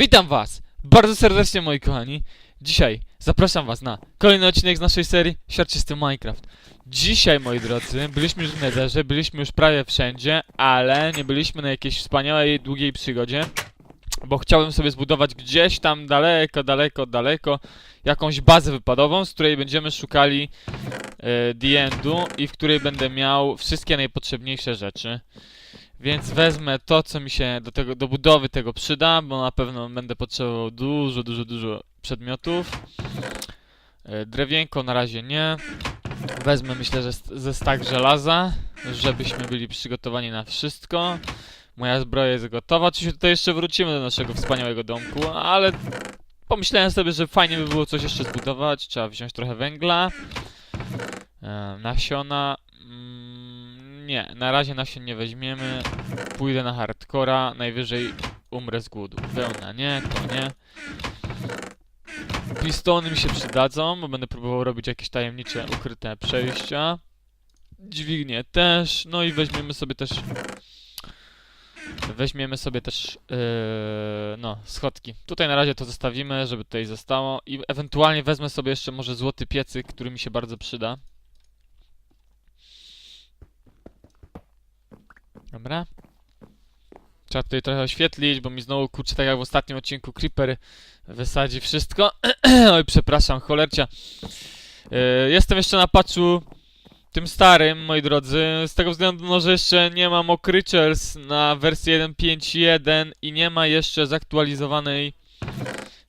Witam was bardzo serdecznie moi kochani. Dzisiaj zapraszam was na kolejny odcinek z naszej serii Siarczysty Minecraft. Dzisiaj moi drodzy, byliśmy już w Netherze, byliśmy już prawie wszędzie, ale nie byliśmy na jakiejś wspaniałej, długiej przygodzie. Bo chciałem sobie zbudować gdzieś tam daleko, daleko, daleko jakąś bazę wypadową, z której będziemy szukali e, The Endu i w której będę miał wszystkie najpotrzebniejsze rzeczy. Więc wezmę to, co mi się do, tego, do budowy tego przyda, bo na pewno będę potrzebował dużo, dużo, dużo przedmiotów. E, Drewienko na razie nie. Wezmę myślę, że ze stak żelaza, żebyśmy byli przygotowani na wszystko. Moja zbroja jest gotowa. Oczywiście tutaj jeszcze wrócimy do naszego wspaniałego domku, ale pomyślałem sobie, że fajnie by było coś jeszcze zbudować. Trzeba wziąć trochę węgla, e, nasiona. Nie, na razie nasion nie weźmiemy. Pójdę na hardcora, najwyżej umrę z głodu. Wełna nie, to nie. Pistony mi się przydadzą, bo będę próbował robić jakieś tajemnicze, ukryte przejścia. Dźwignie też, no i weźmiemy sobie też... Weźmiemy sobie też, yy, no, schodki. Tutaj na razie to zostawimy, żeby tutaj zostało i ewentualnie wezmę sobie jeszcze może złoty piecyk, który mi się bardzo przyda. Dobra. Trzeba tutaj trochę oświetlić, bo mi znowu kurczę tak jak w ostatnim odcinku Creeper wysadzi wszystko. Oj, przepraszam, cholercia. Yy, jestem jeszcze na patchu tym starym, moi drodzy, z tego względu, no, że jeszcze nie mam Creatures na wersji 1.5.1 i nie ma jeszcze zaktualizowanej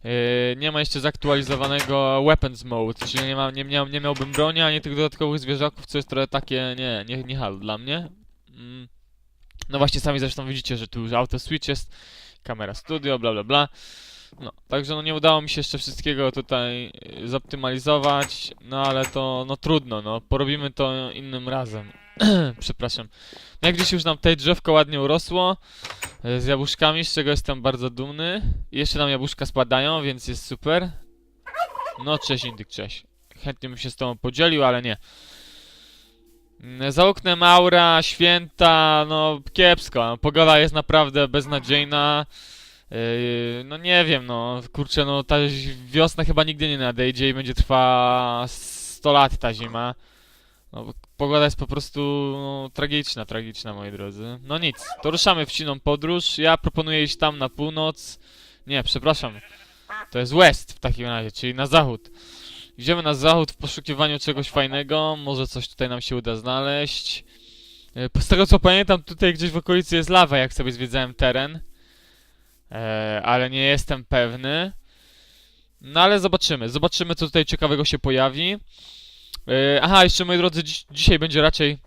yy, nie ma jeszcze zaktualizowanego Weapons Mode, czyli nie, ma, nie, miał, nie miałbym broni, ani tych dodatkowych zwierzaków, co jest trochę takie, nie, nie, nie hal dla mnie. Mm. No właśnie, sami zresztą widzicie, że tu już auto switch jest, kamera studio, bla bla bla. No, także no nie udało mi się jeszcze wszystkiego tutaj y, zoptymalizować, no ale to, no trudno, no, porobimy to innym razem. Przepraszam. No jak gdzieś już nam tutaj drzewko ładnie urosło, y, z jabłuszkami, z czego jestem bardzo dumny. I jeszcze nam jabłuszka spadają, więc jest super. No, cześć Indyk, cześć. Chętnie bym się z tobą podzielił, ale nie. Mm, Za oknem aura, święta, no kiepsko. Pogoda jest naprawdę beznadziejna. Yy, no nie wiem, no kurczę, no ta wiosna chyba nigdy nie nadejdzie i będzie trwała 100 lat ta zima. No, pogoda jest po prostu no, tragiczna, tragiczna, moi drodzy. No nic, to ruszamy w ciną podróż. Ja proponuję iść tam na północ. Nie, przepraszam. To jest west w takim razie, czyli na zachód. Idziemy na zachód w poszukiwaniu czegoś fajnego. Może coś tutaj nam się uda znaleźć. Yy, Z tego co pamiętam, tutaj gdzieś w okolicy jest lawa, jak sobie zwiedzałem teren. E, ale nie jestem pewny. No ale zobaczymy. Zobaczymy, co tutaj ciekawego się pojawi. E, aha, jeszcze moi drodzy, dziś, dzisiaj będzie raczej. E,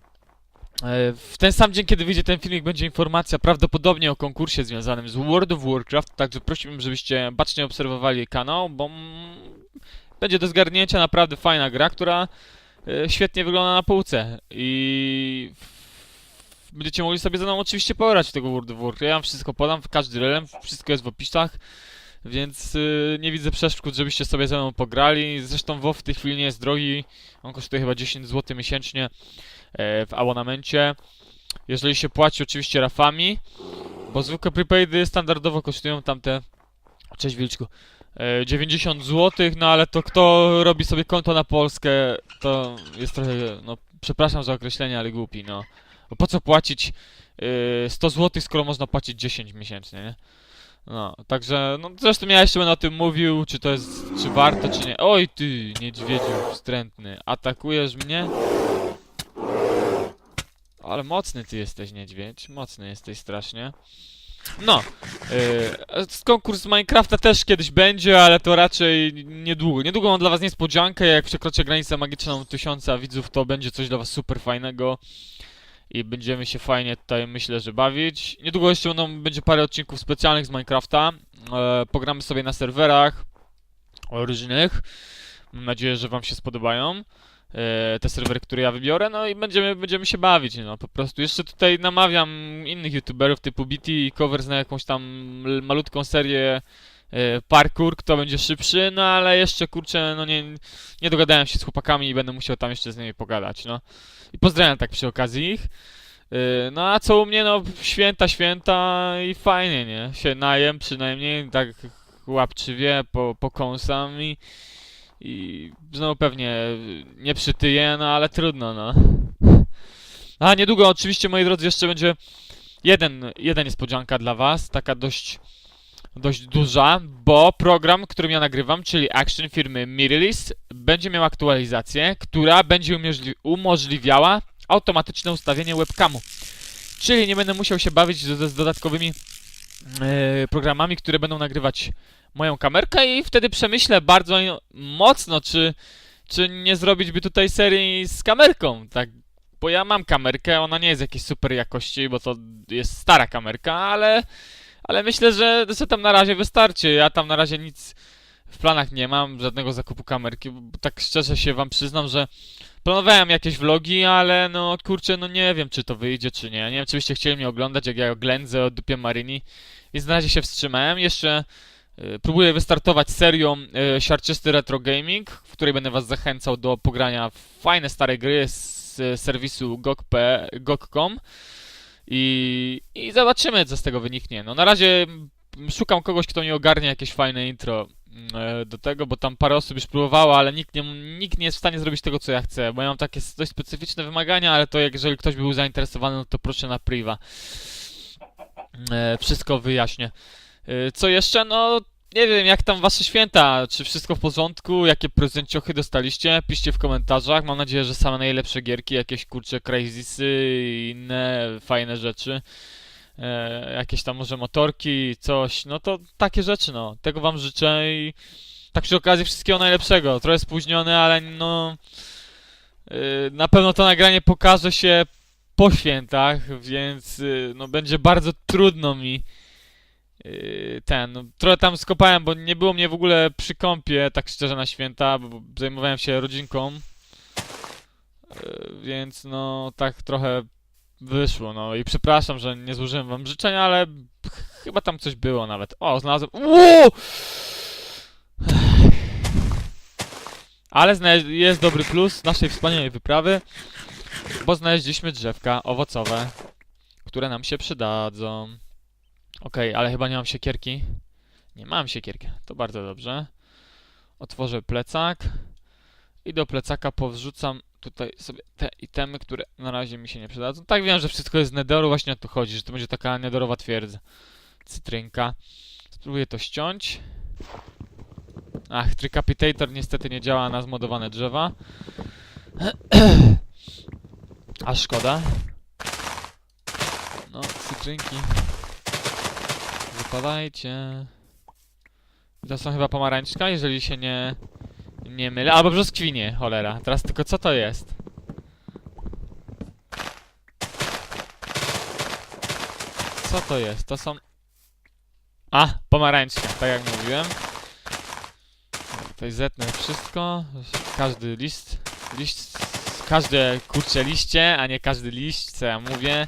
w ten sam dzień, kiedy wyjdzie ten filmik, będzie informacja prawdopodobnie o konkursie związanym z World of Warcraft. Także prosiłbym, żebyście bacznie obserwowali kanał, bo mm, będzie do zgarnięcia naprawdę fajna gra, która e, świetnie wygląda na półce. I będziecie mogli sobie ze mną oczywiście pograć w tego World of Warcraft. Ja wam wszystko podam, każdy relem, wszystko jest w opisach, więc yy, nie widzę przeszkód, żebyście sobie ze mną pograli. Zresztą WoW w tej chwili nie jest drogi, on kosztuje chyba 10 zł miesięcznie e, w abonamencie. Jeżeli się płaci oczywiście rafami, bo zwykłe prepaidy standardowo kosztują tamte... Cześć Wilczku. E, 90 zł, no ale to kto robi sobie konto na Polskę, to jest trochę, no przepraszam za określenie, ale głupi, no. Bo po co płacić yy, 100 zł, skoro można płacić 10 miesięcznie, nie? No, także, no zresztą ja jeszcze będę o tym mówił, czy to jest, czy warto, czy nie. Oj ty, niedźwiedziu wstrętny, atakujesz mnie? Ale mocny ty jesteś, niedźwiedź, mocny jesteś strasznie. No, yy, konkurs Minecrafta też kiedyś będzie, ale to raczej niedługo. Niedługo mam dla was niespodziankę, jak przekroczę granicę magiczną tysiąca widzów, to będzie coś dla was super fajnego i będziemy się fajnie tutaj myślę, że bawić. Niedługo jeszcze będą, będzie parę odcinków specjalnych z Minecrafta. E, pogramy sobie na serwerach różnych. Mam nadzieję, że wam się spodobają. E, te serwery, które ja wybiorę, no i będziemy, będziemy się bawić, no po prostu. Jeszcze tutaj namawiam innych youtuberów typu BT i Covers na jakąś tam malutką serię e, parkour, kto będzie szybszy, no ale jeszcze kurczę, no nie, nie dogadałem się z chłopakami i będę musiał tam jeszcze z nimi pogadać, no. I pozdrawiam tak przy okazji ich. Yy, no a co u mnie, no święta, święta i fajnie, nie? Się najem przynajmniej, tak łapczywie po, pokąsam i, i znowu pewnie nie przytyję, no ale trudno, no. A niedługo oczywiście, moi drodzy, jeszcze będzie jeden, jeden niespodzianka dla was, taka dość, dość duża, bo program, którym ja nagrywam, czyli Action firmy Mirilis, będzie miał aktualizację, która będzie umożli umożliwiała automatyczne ustawienie webcamu. Czyli nie będę musiał się bawić z, z dodatkowymi e, programami, które będą nagrywać moją kamerkę i wtedy przemyślę bardzo mocno, czy, czy nie zrobić by tutaj serii z kamerką, tak bo ja mam kamerkę, ona nie jest jakiejś super jakości, bo to jest stara kamerka, ale, ale myślę, że, że tam na razie wystarczy. Ja tam na razie nic w planach nie mam, żadnego zakupu kamerki, bo tak szczerze się wam przyznam, że planowałem jakieś vlogi, ale no kurczę, no nie wiem, czy to wyjdzie, czy nie. Nie wiem, czy byście chcieli mnie oglądać, jak ja ględzę o dupie Marini, więc na razie się wstrzymałem. Jeszcze próbuję wystartować serią y, Siarczysty Retro Gaming, w której będę was zachęcał do pogrania w fajne stare gry z serwisu GOG.com i, i zobaczymy, co z tego wyniknie. No na razie mm, szukam kogoś, kto mi ogarnie jakieś fajne intro e, do tego, bo tam parę osób już próbowało, ale nikt nie, nikt nie jest w stanie zrobić tego, co ja chcę, bo ja mam takie dość specyficzne wymagania, ale to jak jeżeli ktoś by był zainteresowany, no to proszę na priva. E, wszystko wyjaśnię. E, co jeszcze? No nie wiem, jak tam wasze święta? Czy wszystko w porządku? Jakie prezenciochy dostaliście? Piszcie w komentarzach. Mam nadzieję, że same najlepsze gierki, jakieś kurcze crazysy i inne fajne rzeczy. E, jakieś tam może motorki, coś. No to takie rzeczy, no. Tego wam życzę i tak przy okazji wszystkiego najlepszego. Trochę spóźnione, ale no... E, na pewno to nagranie pokaże się po świętach, więc e, no będzie bardzo trudno mi ten, no, trochę tam skopałem, bo nie było mnie w ogóle przy kąpie, tak szczerze, na święta, bo zajmowałem się rodzinką. Yy, więc no, tak trochę wyszło, no i przepraszam, że nie złożyłem wam życzenia, ale chyba tam coś było nawet. O, znalazłem... Uuu! Ale jest dobry plus naszej wspaniałej wyprawy, bo znaleźliśmy drzewka owocowe, które nam się przydadzą. Okej, okay, ale chyba nie mam siekierki. Nie mam siekierki. To bardzo dobrze. Otworzę plecak. I do plecaka powrzucam tutaj sobie te itemy, które na razie mi się nie przydadzą. Tak wiem, że wszystko jest z netheru, właśnie o to chodzi, że to będzie taka netherowa twierdza. Cytrynka. Spróbuję to ściąć. Ach, Tricapitator niestety nie działa na zmodowane drzewa. A szkoda. No, cytrynki. Wypadajcie. To są chyba pomarańczka, jeżeli się nie... Nie mylę. Albo brzoskwinie, cholera. Teraz tylko co to jest? Co to jest? To są... A! Pomarańczka, tak jak mówiłem. Tutaj zetnę wszystko. Każdy list... Liść... Każde kurcze liście, a nie każdy liść, co ja mówię.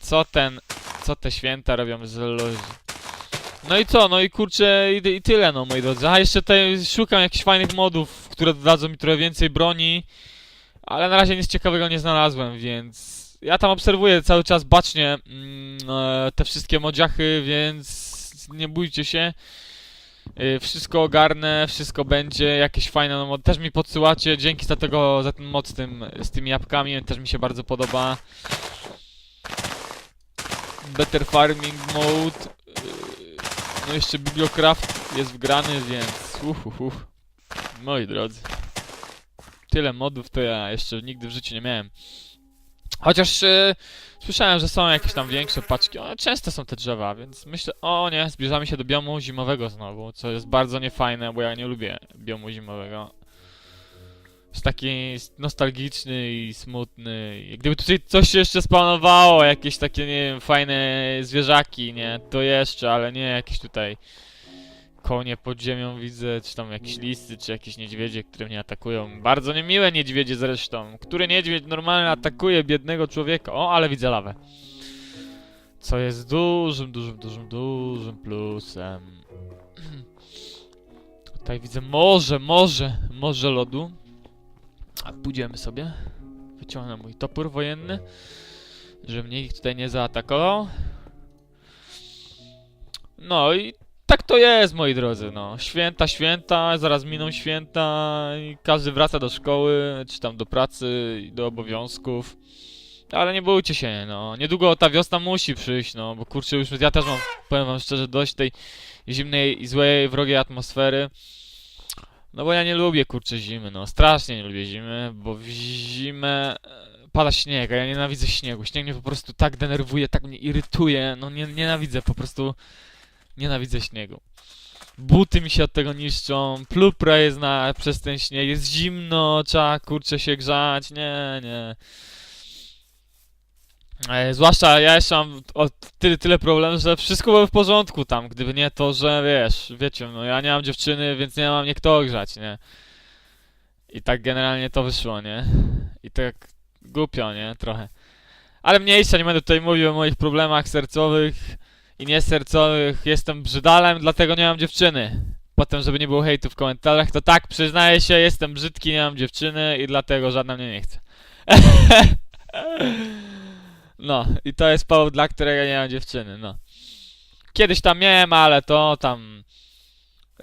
Co ten co te święta robią z ludzi. No i co, no i kurczę, i, i tyle, no moi drodzy. A jeszcze tutaj szukam jakichś fajnych modów, które dodadzą mi trochę więcej broni, ale na razie nic ciekawego nie znalazłem, więc ja tam obserwuję cały czas bacznie mm, e, te wszystkie modziachy, więc nie bójcie się. E, wszystko ogarnę, wszystko będzie, jakieś fajne no. Też mi podsyłacie, dzięki za tego, za ten mod z, tym, z tymi jabłkami, też mi się bardzo podoba. Better Farming Mode. Yy, no jeszcze Bibliocraft jest wgrany, więc uhuhu. Moi drodzy. Tyle modów to ja jeszcze nigdy w życiu nie miałem. Chociaż yy, słyszałem, że są jakieś tam większe paczki. One często są te drzewa, więc myślę, o nie, zbliżamy się do biomu zimowego znowu, co jest bardzo niefajne, bo ja nie lubię biomu zimowego jest taki nostalgiczny i smutny. I gdyby tutaj coś jeszcze spawnowało, jakieś takie, nie wiem, fajne zwierzaki, nie, to jeszcze, ale nie jakieś tutaj konie pod ziemią widzę, czy tam jakieś listy, czy jakieś niedźwiedzie, które mnie atakują. Bardzo niemiłe niedźwiedzie zresztą. Który niedźwiedź normalnie atakuje biednego człowieka? O, ale widzę lawę. Co jest dużym, dużym, dużym, dużym plusem. Tutaj widzę morze, morze, morze lodu. A pójdziemy sobie. Wyciągnę mój topór wojenny, żeby mnie nikt tutaj nie zaatakował. No i tak to jest, moi drodzy, no. Święta, święta, zaraz miną święta i każdy wraca do szkoły, czy tam do pracy do obowiązków. Ale nie bójcie się, no. Niedługo ta wiosna musi przyjść, no, bo kurczę, już ja też mam, powiem wam szczerze, dość tej zimnej i złej, wrogiej atmosfery. No bo ja nie lubię, kurczę, zimy, no. Strasznie nie lubię zimy, bo w zimę e, pada śnieg, a ja nienawidzę śniegu. Śnieg mnie po prostu tak denerwuje, tak mnie irytuje, no nie, nienawidzę po prostu... Nienawidzę śniegu. Buty mi się od tego niszczą, plupra jest na, przez ten śnieg, jest zimno, trzeba kurczę się grzać, nie, nie. E, zwłaszcza ja jeszcze mam o tyle, tyle problem, że wszystko było w porządku tam, gdyby nie to, że wiesz, wiecie, no ja nie mam dziewczyny, więc nie mam nie kto ogrzać, nie. I tak generalnie to wyszło, nie. I tak głupio, nie, trochę. Ale mniejsza, nie będę tutaj mówił o moich problemach sercowych i niesercowych. Jestem brzydalem, dlatego nie mam dziewczyny. Potem, żeby nie było hejtu w komentarzach, to tak, przyznaję się, jestem brzydki, nie mam dziewczyny i dlatego żadna mnie nie chce. no, i to jest powód, dla którego nie mam dziewczyny, no. Kiedyś tam miałem, ale to tam...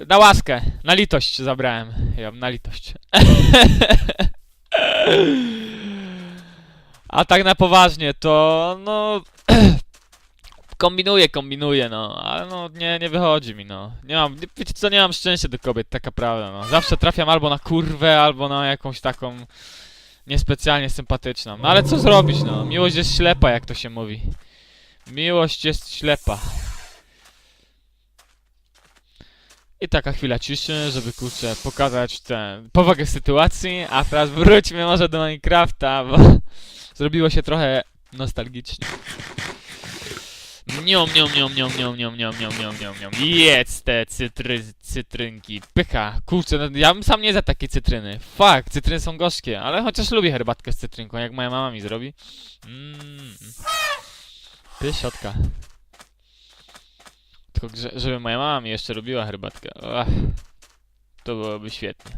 Na łaskę, na litość zabrałem. Ja na litość. A tak na poważnie, to no... kombinuję, kombinuję, no, ale no nie, nie wychodzi mi, no. Nie mam, wiecie co, nie mam szczęścia do kobiet, taka prawda, no. Zawsze trafiam albo na kurwę, albo na jakąś taką niespecjalnie sympatyczną. No ale co zrobić, no. Miłość jest ślepa, jak to się mówi. Miłość jest ślepa. I taka chwila ciszy, żeby kurczę pokazać tę powagę sytuacji, a teraz wróćmy może do Minecrafta, bo zrobiło się trochę nostalgicznie. Niom, niom, niom, niom, niom, niom, niom, niom, niom, niom, niom. Jedz te cytry, cytrynki. Pycha. Kurczę, no ja bym sam nie za takie cytryny. Fuck, cytryny są gorzkie, ale chociaż lubię herbatkę z cytrynką, jak moja mama mi zrobi. Mmm. Pyszotka. Tylko, że- żeby moja mama mi jeszcze robiła herbatkę. Ach, to byłoby świetnie.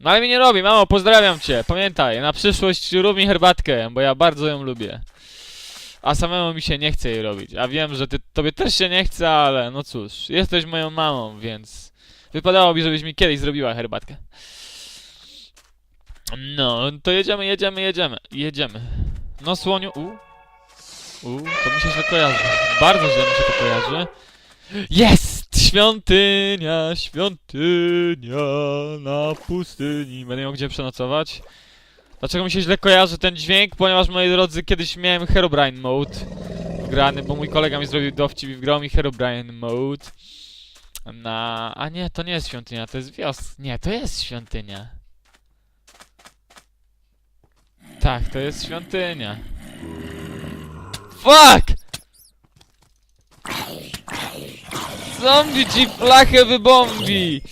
No ale mi nie robi, mamo, pozdrawiam cię. Pamiętaj, na przyszłość rób mi herbatkę, bo ja bardzo ją lubię. A samemu mi się nie chce jej robić. A wiem, że ty, tobie też się nie chce, ale no cóż, jesteś moją mamą, więc wypadałoby, żebyś mi kiedyś zrobiła herbatkę. No, to jedziemy, jedziemy, jedziemy, jedziemy. No słoniu, u, u, to mi się źle kojarzy. Bardzo źle mi się to kojarzy. Jest! Świątynia, świątynia na pustyni. Będę miał gdzie przenocować. Dlaczego mi się źle kojarzy ten dźwięk? Ponieważ, moi drodzy, kiedyś miałem Herobrine Mode wgrany, bo mój kolega mi zrobił dowcip i wgrał mi Herobrine Mode na... A nie, to nie jest świątynia, to jest wios... Nie, to jest świątynia. Tak, to jest świątynia. Fuck! Zombie ci flachę wybombi!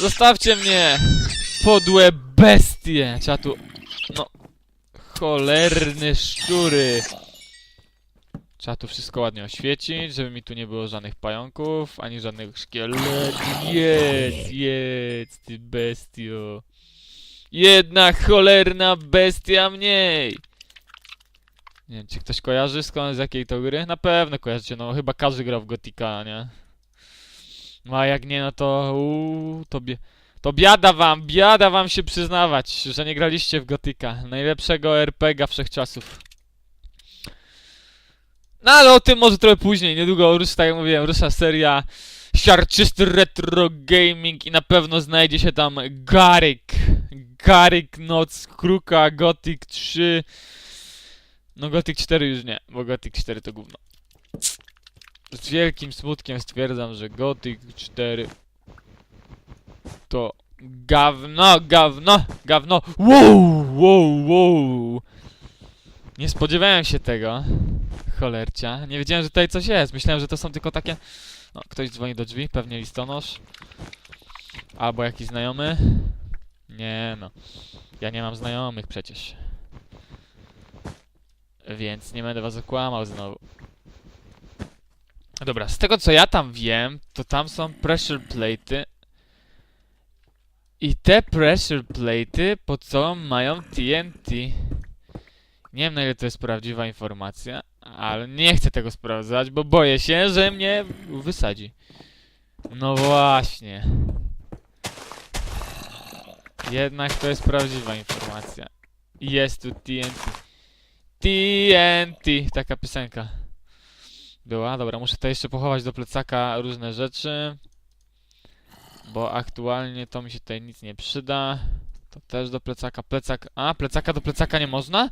Zostawcie mnie! Podłe bestie! Trzeba tu... No... Cholerne szczury! Trzeba tu wszystko ładnie oświecić, żeby mi tu nie było żadnych pająków, ani żadnych szkieletów. Jedz, jedz, ty bestio. Jedna cholerna bestia mniej! Nie wiem, czy ktoś kojarzy skąd, z jakiej to gry? Na pewno kojarzycie, no chyba każdy grał w Gotika, nie? No a jak nie, no to uuu, to, bie, to biada wam, biada wam się przyznawać, że nie graliście w Gotika, najlepszego RPGa wszechczasów. No ale o tym może trochę później, niedługo rusza, tak jak mówiłem, rusza seria Siarczysty Retro Gaming i na pewno znajdzie się tam Garyk. Garyk Noc Kruka, Gothic 3. No Gothic 4 już nie, bo Gothic 4 to gówno. Z wielkim smutkiem stwierdzam, że Gothic 4 to gawno, gawno, gawno. Wow, wow, wow. Nie spodziewałem się tego. Cholercia. Nie wiedziałem, że tutaj coś jest. Myślałem, że to są tylko takie... No, ktoś dzwoni do drzwi, pewnie listonosz. Albo jakiś znajomy. Nie no. Ja nie mam znajomych przecież. Więc nie będę was okłamał znowu. Dobra, z tego co ja tam wiem, to tam są pressure plate'y. I te pressure plate'y po co mają TNT? Nie wiem na ile to jest prawdziwa informacja, ale nie chcę tego sprawdzać, bo boję się, że mnie wysadzi. No właśnie. Jednak to jest prawdziwa informacja. Jest tu TNT. TNT, taka piosenka. Była, dobra, muszę to jeszcze pochować do plecaka różne rzeczy. Bo aktualnie to mi się tutaj nic nie przyda. To też do plecaka, plecak... A, plecaka do plecaka nie można?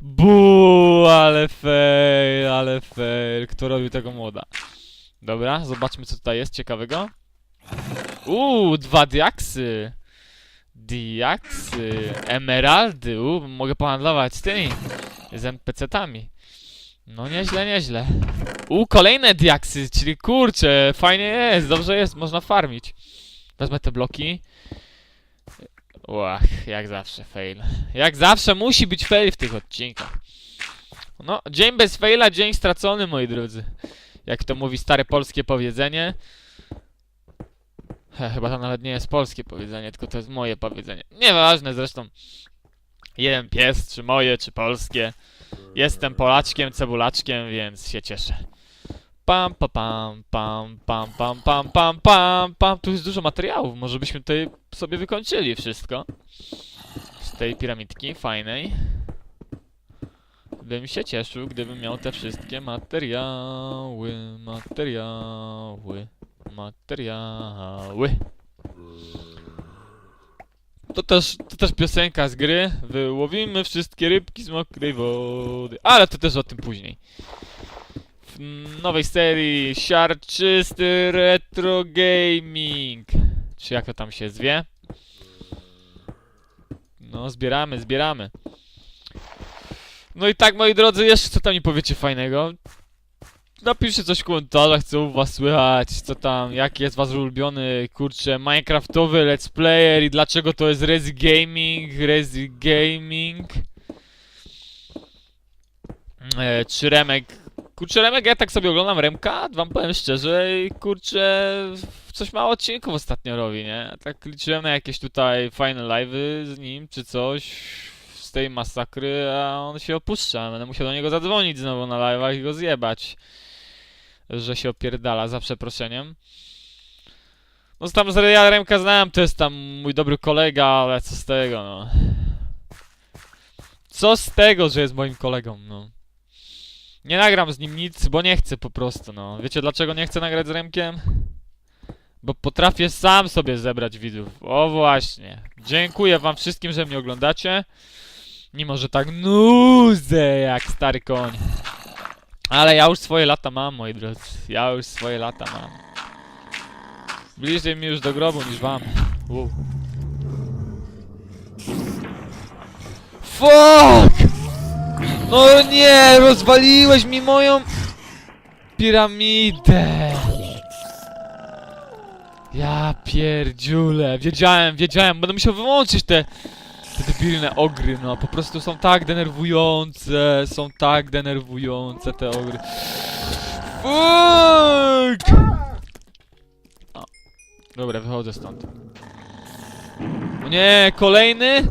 Bu, ale fail, ale fail. Kto robił tego moda? Dobra, zobaczmy co tutaj jest ciekawego. Uuu, dwa diaksy. Diaksy, emeraldy, uuu, mogę pohandlować z tymi, z NPC-tami. No nieźle, nieźle. U, kolejne diaksy, czyli kurczę, fajnie jest, dobrze jest, można farmić. Wezmę te bloki. Łach, jak zawsze fail. Jak zawsze musi być fail w tych odcinkach. No, dzień bez faila, dzień stracony, moi drodzy. Jak to mówi stare polskie powiedzenie. He, chyba to nawet nie jest polskie powiedzenie, tylko to jest moje powiedzenie. Nieważne zresztą. Jeden pies, czy moje, czy polskie. Jestem Polaczkiem, cebulaczkiem, więc się cieszę. Pam, pa, pam, pam, pam, pam, pam, pam, pam, pam. Tu jest dużo materiałów, może byśmy tutaj sobie wykończyli wszystko. Z tej piramidki fajnej. Bym się cieszył, gdybym miał te wszystkie materiały, materiały, materiały. To też, to też piosenka z gry. Wyłowimy wszystkie rybki z mokrej wody. Ale to też o tym później. W nowej serii Siarczysty Retro Gaming. Czy jak to tam się zwie? No, zbieramy, zbieramy. No i tak, moi drodzy, jeszcze co tam mi powiecie fajnego? Napiszcie coś w komentarzach, co u was słychać, co tam, jaki jest wasz ulubiony, kurczę, minecraftowy let's player i dlaczego to jest Rezi Gaming, Rezi Gaming. E, czy Remek, kurczę Remek, ja tak sobie oglądam Remka, wam powiem szczerze i kurczę, coś mało odcinków ostatnio robi, nie? Tak liczyłem na jakieś tutaj fajne live'y z nim, czy coś z tej masakry, a on się opuszcza, będę musiał do niego zadzwonić znowu na live'ach i go zjebać że się opierdala, za przeproszeniem. No tam z Remka znałem, to jest tam mój dobry kolega, ale co z tego, no. Co z tego, że jest moim kolegą, no. Nie nagram z nim nic, bo nie chcę po prostu, no. Wiecie dlaczego nie chcę nagrać z Remkiem? Bo potrafię sam sobie zebrać widzów. O właśnie. Dziękuję wam wszystkim, że mnie oglądacie. Mimo, że tak nudzę jak stary koń. Ale ja już swoje lata mam, moi drodzy. Ja już swoje lata mam. Bliżej mi już do grobu niż wam. Wow. Fuck! No nie, rozwaliłeś mi moją piramidę. Ja pierdziule, wiedziałem, wiedziałem, będę musiał wyłączyć te te debilne ogry, no po prostu są tak denerwujące, są tak denerwujące te ogry. Fuck! O. Dobra, wychodzę stąd. O nie, kolejny?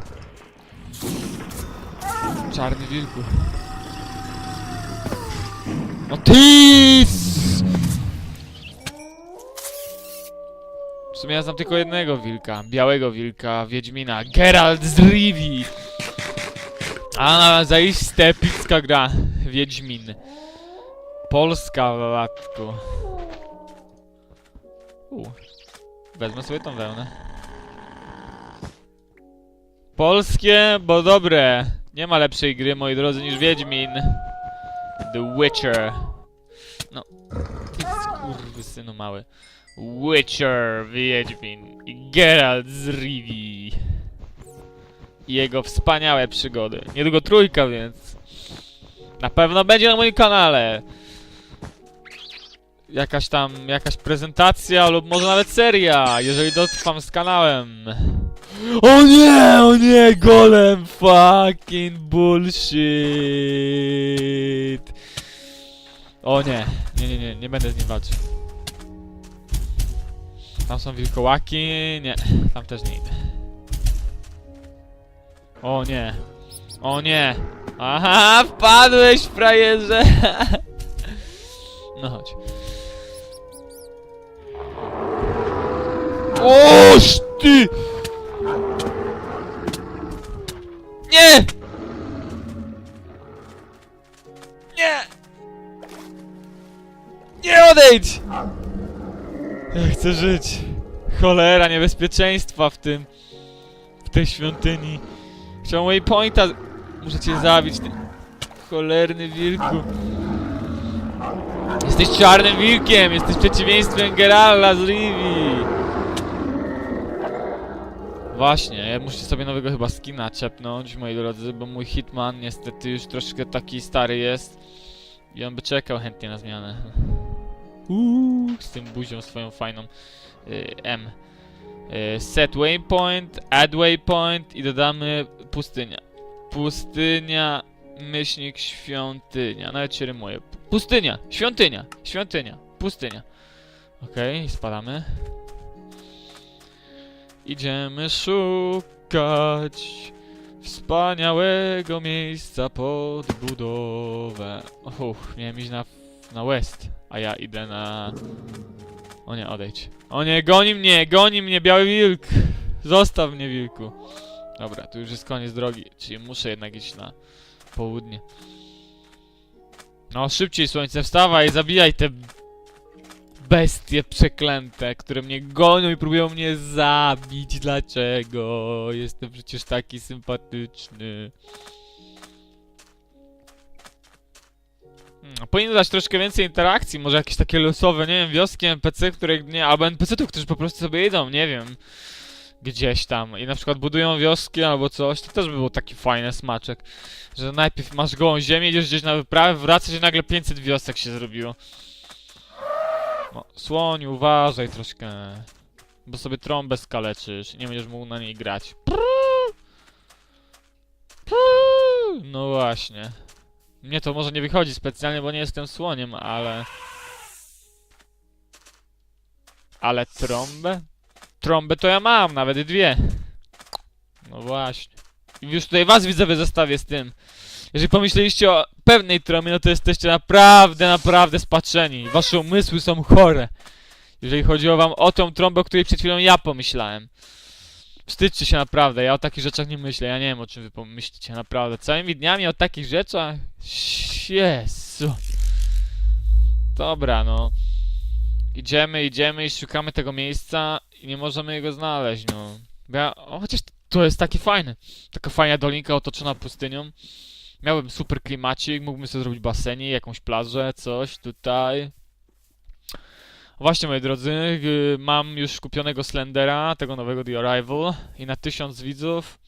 Czarny wilku. No ty! Sumie ja znam tylko jednego wilka, białego wilka, Wiedźmina, Geralt z Rivii. A zaiste epicka gra, Wiedźmin. Polska w latku. U. Wezmę sobie tą wełnę. Polskie, bo dobre. Nie ma lepszej gry, moi drodzy, niż Wiedźmin. The Witcher. No. Ty skurwysynu mały. Witcher, Wiedźmin i Geralt z. I jego wspaniałe przygody. Niedługo trójka, więc na pewno będzie na moim kanale. Jakaś tam, jakaś prezentacja lub może nawet seria, jeżeli dotrwam z kanałem. O nie, o nie, golem, fucking bullshit. O nie, nie, nie, nie, nie będę z nim walczył. Tam są wilkołaki, nie, tam też nie idę. O nie. O nie. Aha, wpadłeś, frajerze. No chodź. Oż ty! Nie! Nie! Nie odejdź! Ja chcę żyć. Cholera, niebezpieczeństwa w tym... W tej świątyni. Chciałem waypointa... Muszę cię zabić, ty... Cholerny wilku. Jesteś czarnym wilkiem! Jesteś przeciwieństwem Geralla z Rivii! Właśnie, ja muszę sobie nowego chyba skina czepnąć, moi drodzy, bo mój Hitman niestety już troszkę taki stary jest. I on by czekał chętnie na zmianę. Uuu, z tym buzią swoją fajną. Y, M. Y, set waypoint, add waypoint i dodamy pustynia. Pustynia, myślnik, świątynia. Nawet się rymuje. Pustynia, świątynia, świątynia, pustynia. Okej, spadamy. Idziemy szukać wspaniałego miejsca pod budowę. Uff, miałem iść na, na west, a ja idę na... O nie, odejdź. O nie, goni mnie, goni mnie, biały wilk! Zostaw mnie, wilku. Dobra, tu już jest koniec drogi, czyli muszę jednak iść na południe. No, szybciej, słońce, wstawaj, zabijaj te bestie przeklęte, które mnie gonią i próbują mnie zabić. Dlaczego? Jestem przecież taki sympatyczny. Hmm, Powinno dać troszkę więcej interakcji, może jakieś takie losowe, nie wiem, wioski NPC, które nie, albo NPC-ów, którzy po prostu sobie idą, nie wiem, gdzieś tam i na przykład budują wioski albo coś, to też by był taki fajny smaczek, że najpierw masz gołą ziemię, idziesz gdzieś na wyprawę, wracasz i nagle 500 wiosek się zrobiło. No, słoń, uważaj troszkę. Bo sobie trąbę skaleczysz i nie będziesz mógł na niej grać. No właśnie. Mnie to może nie wychodzi specjalnie, bo nie jestem słoniem, ale... Ale trąbę? Trąbę to ja mam, nawet dwie. No właśnie. I już tutaj was widzowie zestawię z tym. Jeżeli pomyśleliście o pewnej trąbie, no to jesteście naprawdę, naprawdę spatrzeni. Wasze umysły są chore. Jeżeli chodziło wam o tą trąbę, o której przed chwilą ja pomyślałem. Wstydźcie się naprawdę, ja o takich rzeczach nie myślę, ja nie wiem o czym wy pomyślicie, naprawdę. Całymi dniami o takich rzeczach? Jezu. Dobra, no. Idziemy, idziemy i szukamy tego miejsca i nie możemy jego znaleźć, no. Ja, o, chociaż to jest taki fajny. Taka fajna dolinka otoczona pustynią. Miałbym super klimacik, mógłbym sobie zrobić basenik, jakąś plażę, coś tutaj. Właśnie, moi drodzy, y, mam już kupionego Slendera, tego nowego The Arrival i na tysiąc widzów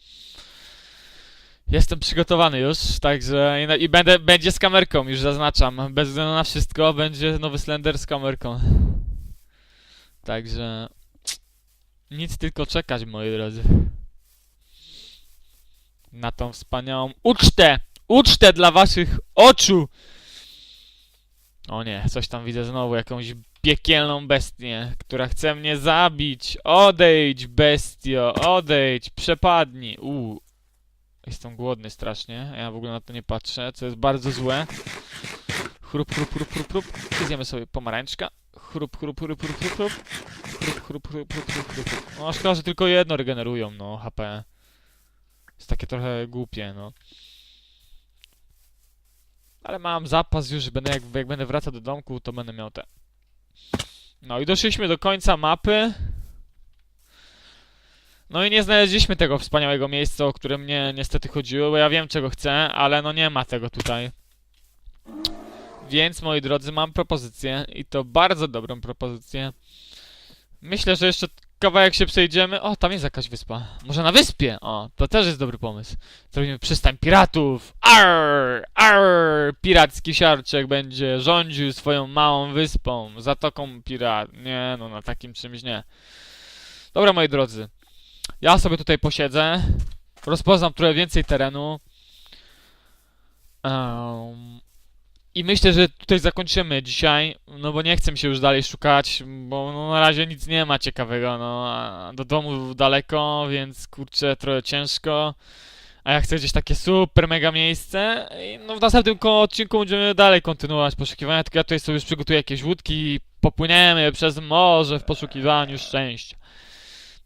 jestem przygotowany już, także i, i będę, będzie z kamerką, już zaznaczam, bez względu na wszystko, będzie nowy Slender z kamerką. Także nic tylko czekać, moi drodzy. Na tą wspaniałą ucztę! Ucztę dla waszych oczu! O nie, coś tam widzę znowu, jakąś piekielną bestię, która chce mnie zabić. Odejdź, bestio, odejdź, przepadnij. Uuu, jestem głodny strasznie, ja w ogóle na to nie patrzę, co jest bardzo złe. Chrup, chrup, chrup, chrup, chrup. Zjemy sobie pomarańczka. Chrup, chrup, chrup, chrup, chrup, chrup. Chrup, chrup, chrup, chrup, chrup, chrup. No szkoda, że tylko jedno regenerują, no, HP. Jest takie trochę głupie, no. Ale mam zapas już, będę jak, jak będę wracał do domku, to będę miał te. No i doszliśmy do końca mapy. No i nie znaleźliśmy tego wspaniałego miejsca, o które mnie niestety chodziło, bo ja wiem czego chcę, ale no nie ma tego tutaj. Więc moi drodzy, mam propozycję i to bardzo dobrą propozycję. Myślę, że jeszcze kawałek się przejdziemy. O, tam jest jakaś wyspa. Może na wyspie? O, to też jest dobry pomysł. Zrobimy przystań piratów. Arr, arr, piracki siarczek będzie rządził swoją małą wyspą, zatoką pirat. Nie, no na takim czymś nie. Dobra, moi drodzy. Ja sobie tutaj posiedzę. Rozpoznam trochę więcej terenu. Em, I myślę, że tutaj zakończymy dzisiaj, no bo nie chcę się już dalej szukać, bo no, na razie nic nie ma ciekawego, no do domu daleko, więc kurczę, trochę ciężko. A ja chcę gdzieś takie super mega miejsce. I no w następnym odcinku będziemy dalej kontynuować poszukiwania, tylko ja tutaj sobie już przygotuję jakieś łódki i popłyniemy przez morze w poszukiwaniu szczęścia.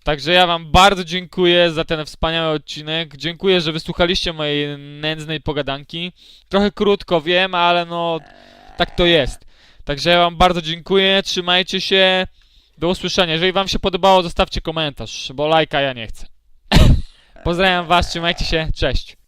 Także ja wam bardzo dziękuję za ten wspaniały odcinek. Dziękuję, że wysłuchaliście mojej nędznej pogadanki. Trochę krótko wiem, ale no tak to jest. Także ja wam bardzo dziękuję, trzymajcie się. Do usłyszenia. Jeżeli wam się podobało, zostawcie komentarz, bo lajka ja nie chcę. Pozdrawiam was, trzymajcie się, cześć.